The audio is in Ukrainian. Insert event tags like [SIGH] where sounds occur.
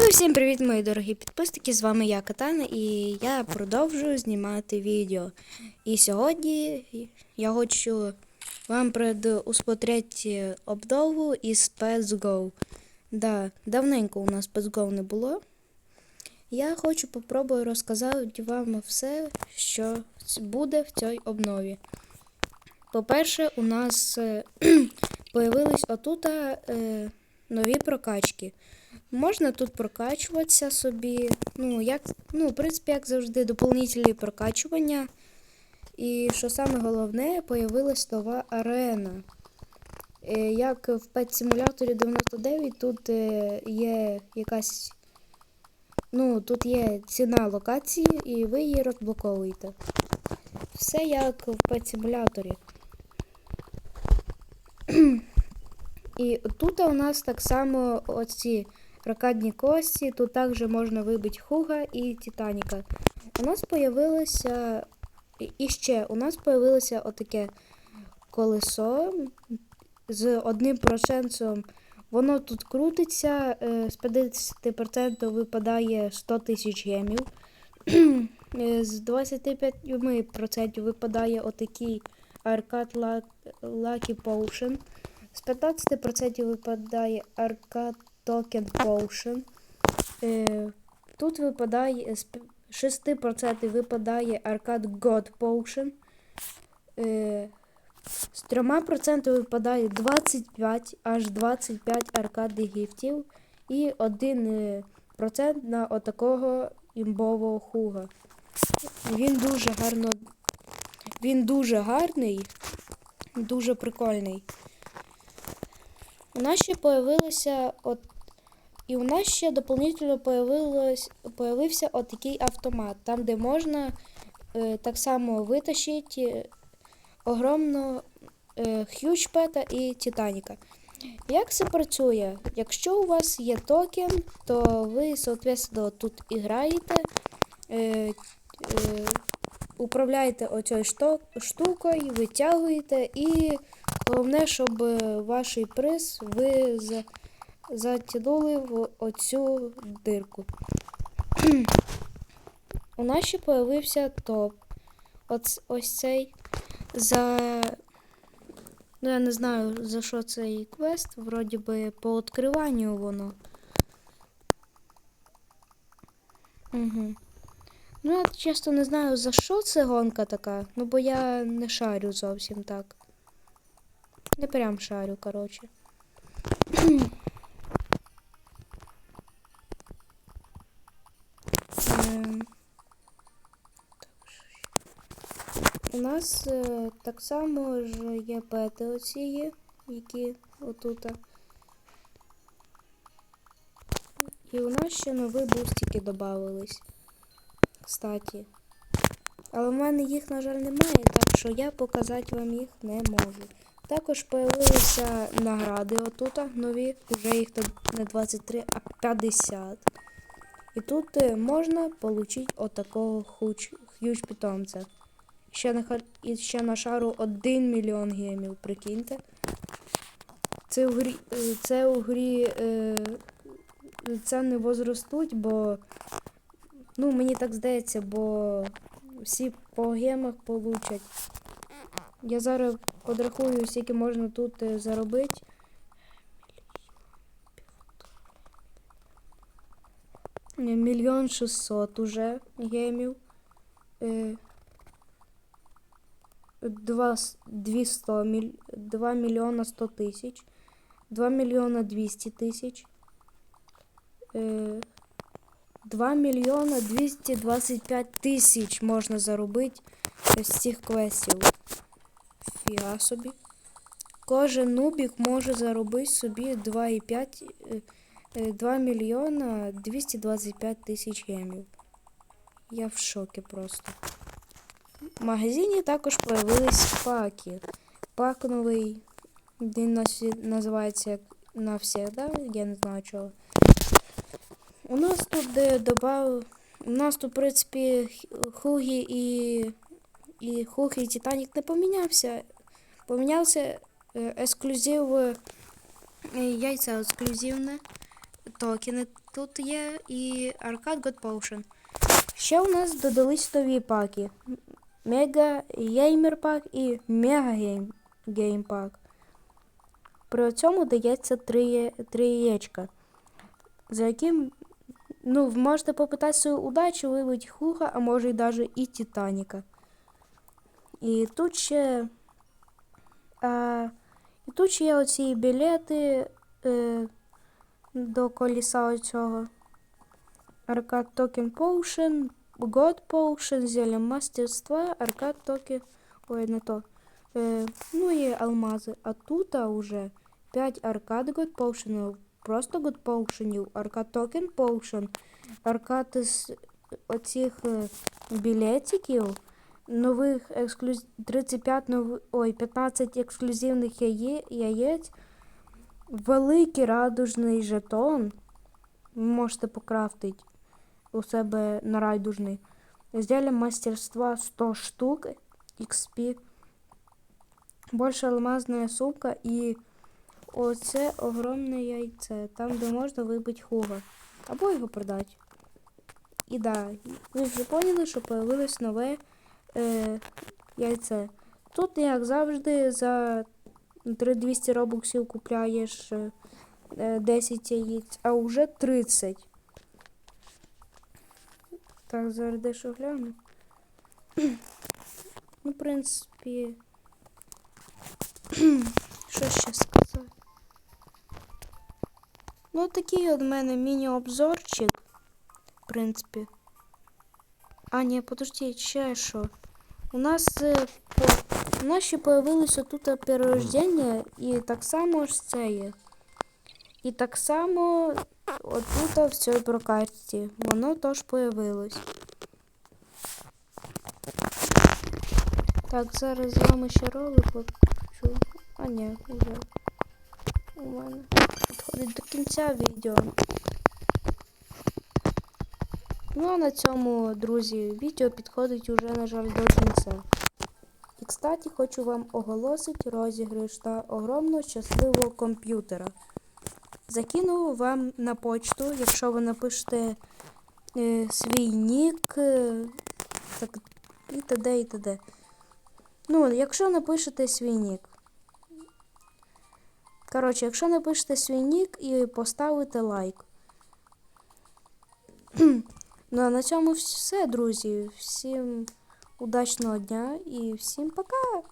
Ну і всім привіт, мої дорогі підписники! З вами я Катана і я продовжую знімати відео. І сьогодні я хочу вам предусмотрети обнову із PSGO. Да, давненько у нас PSGO не було. Я хочу попробую розказати вам все, що буде в цій обнові. По-перше, у нас е, [CLEARS THROAT] появились отут е, нові прокачки. Можна тут прокачуватися собі. Ну, як, ну, в принципі, як завжди, доповнительні прокачування. І що саме головне, появилась нова арена. Е, Як в Simulator 99, тут е, є якась. Ну, тут є ціна локації, і ви її розблоковуєте. Все як в Pet І тут у нас так само оці ракадні кості, тут також можна вибити Хуга і Титаніка. У нас появилося і ще у нас появилося отаке колесо з одним процентом. Воно тут крутиться, е, з 50% випадає 100 тисяч гемів. Е, З 25% випадає отакий Arcade Lucky Potion. З 15% випадає Arcade Token Potion. Е, Тут випадає з 6% випадає Arcade God Potion. Е, З 3% випадає 25, аж 25 аркади гіфтів і 1% на отакого імбового хуга. Він дуже гарно. Він дуже гарний, дуже прикольний. У нас ще появилося от. І у нас ще дополнительно появилось, появився отакий автомат, там, де можна е, так само витащити огромного е, х'ючпета і Титаніка. Як це працює? Якщо у вас є токен, то ви, соответственно, тут граєте, е, е, управляєте оцею штукою, витягуєте, і головне, щоб е, ваш приз ви за, затягнули в оцю дирку. [CLEARS THROAT] У нас ще появився топ. Оц, ось цей за. Ну, я не знаю, за що цей квест. Вроді би по відкриванню воно. Угу. Ну, я чесно не знаю, за що це гонка така. Ну, бо я не шарю зовсім так. Не прям шарю, коротше. Ем, У нас е, так само ж є пети оці є, які отут. І у нас ще нові бустики додавались. Кстати. Але в мене їх, на жаль, немає, так що я показати вам їх не можу. Також появилися награди отут нові, вже їх тут не 23, а 50. І тут е, можна отримати отакого х'юч питомця. Ще на, і ще на шару 1 мільйон гемів, прикиньте. Це у грі, е, це у грі е, це не возростуть, бо ну, мені так здається, бо всі по гемах получать. Я зараз подрахую, скільки можна тут е, заробити. Е, Мільйон шістсот уже гемів. Е, Два, с- дві сто, міль, 2 мільйона 100 тисяч, 2 мільйона 200 тисяч, е, 2 мільйона 225 тисяч можна заробити з цих квестів. Фіга собі. Кожен нубік може заробити собі 2,5, е, е, 2 мільйона 225 тисяч гемів. Я в шокі просто. В магазині також появились паки. Пак новий. Він називається навсегда, я не знаю чого. У нас тут де добав. У нас тут, в принципі, Хугі і. І Хугі і Титанік не помінявся. Помінявся е, ексклюзив. е, Яйця ексклюзивне. токени тут є і Arcade God Potion. Ще у нас додались нові паки. Мега Геймер пак і Мега Гейм, пак. При цьому дається три, три яєчка, за яким ну, ви можете попитати свою удачу, вибити Хуга, а може й навіть і Титаніка. І тут ще. А, і тут ще є оці білети е, до коліса оцього. Аркад Токен Potion, God Potion, зілля мастерства, Аркад Токен. Ой, не то. Е, ну і алмази. А тут уже 5 аркад God Potion, просто God Potion, Аркад Токен Potion, аркад з оцих е, білетиків, нових ексклюз... 35 нов... Ой, 15 ексклюзивних яє... яєць, великий радужний жетон. Ви можете покрафтити у себе на райдужний. Зілля мастерства 100 штук, XP, більше алмазна сумка і оце огромне яйце, там, де можна вибити хуга. Або його продати. І да, ви вже поняли, що появилось нове е, яйце. Тут, як завжди, за 3200 робоксів купляєш е, е, 10 яєць, а вже 30. Так, зараз дещо гляну. ну, в принципі. [CLEARS THROAT] Що ще сказати? Ну, такий от мене міні-обзорчик. В принципі. А, ні, подождіть, ще що. У нас, е, по... у нас ще появилося тут перерождення, і так само ж це є. І так само отут в цій прокатці. Воно теж появилось. Так, зараз з вами ще ролик покажу. А ні, вже у мене підходить до кінця відео. Ну а на цьому, друзі, відео підходить уже, на жаль, до кінця. І, кстати, хочу вам оголосити розіграш та огромно щасливого комп'ютера. Закину вам на почту, якщо ви напишете е, свій нік, е, так, і т.д. і т.д. Ну, якщо напишете свій нік. Коротше, якщо напишете свій нік і поставите лайк. [CLEARS THROAT] ну а на цьому все, друзі. Всім удачного дня і всім пока!